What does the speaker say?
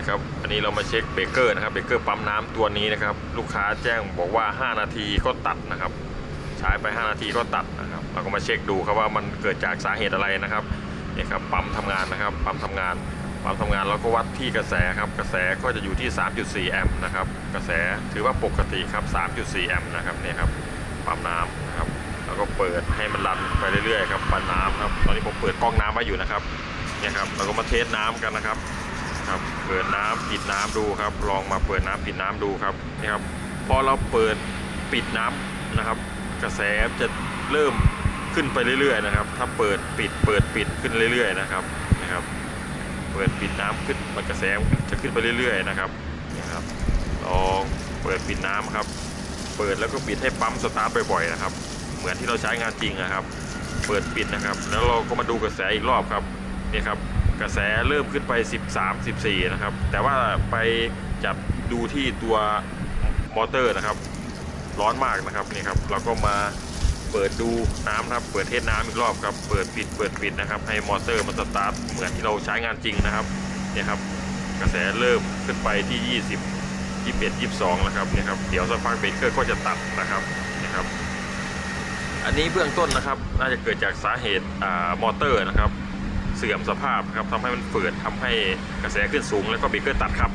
นะครับอันนี้เรามาเช็คเบรกเกอร์นะครับเบรกเกอร์ปั๊มน้ำตัวนี้นะครับ ลูกค้าแจ้งบอกว่า 5 นาทีก็ตัดนะครับใช้ไป 5 นาทีก็ตัดนะครับ เราก็มาเช็คดูครับว่ามันเกิดจากสาเหตุอะไรนะครับเนี่ยครับปั๊มทำงานนะครับปั๊มทำงานปั๊มทำงานเราก็วัดที่กระแสครับกระแสก็จะอยู่ที่ 3.4 แอมป์นะครับกระแสถือว่าปกติครับ 3.4 แอมป์นะครับเนี่ยครับปั๊มน้ำนะครับแล้วก็เปิดให้มันรันไปเรื่อยๆครับปั๊มน้ำครับตอนนี้ผมเปิดก๊อกน้ำไว้อยู่นะครับเนี่ยครับเราก็มาเทสน้ำกันนะครับ ครับเปิดน้ำปิดน้ำดูครับ ลองมาเปิดน้ำปิดน้ำดูครับนี่ครับพอเราเปิดปิดน้ำนะครับ กระแสจะเริ่มขึ้นไปเรื่อยๆนะครับ ถ้าเปิดปิดเปิดปิดขึ้นเรื่อย ๆนะครับนะครับ เปิดปิดน้ำขึ้นมันกระแสจะขึ้นไปเรื่อย ๆนะครับนี่ครับลองเปิดปิดน้ำครับ เปิดแล้วก็ปิดให้ปั๊มสตาร์ทบ่อยๆนะครับ เหมือนที่เราใช้งานจริงนะครับ เปิดปิดนะครับ แล้วเราก็มาดูกระแสอีกรอบครับนี่ครับ กระแสเริ่มขึ้นไป 13 14 นะครับ แต่ว่าไปจับดูที่ตัวมอเตอร์นะครับ ร้อนมากนะครับนี่ครับ เราก็มาเปิดดูน้ำนะครับ เปิดเทสน้ำอีกรอบครับ เปิดปิด เปิดปิดนะครับ ให้มอเตอร์มันสตาร์ทเหมือนที่เราใช้งานจริงนะครับเนี่ยครับ กระแสเริ่มขึ้นไปที่ 20 21 22แล้วครับเนี่ยครับเดี๋ยวสักพักเบรกเกอร์ก็จะตัดนะครับนี่ครับ อันนี้เบื้องต้นนะครับ น่าจะเกิดจากสาเหตุอ่ามอเตอร์นะครับ เสื่อมสภาพครับทำให้มันเฟื่อนทำให้กระแสขึ้นสูงแล้วก็เบรกเกอร์ตัดครับ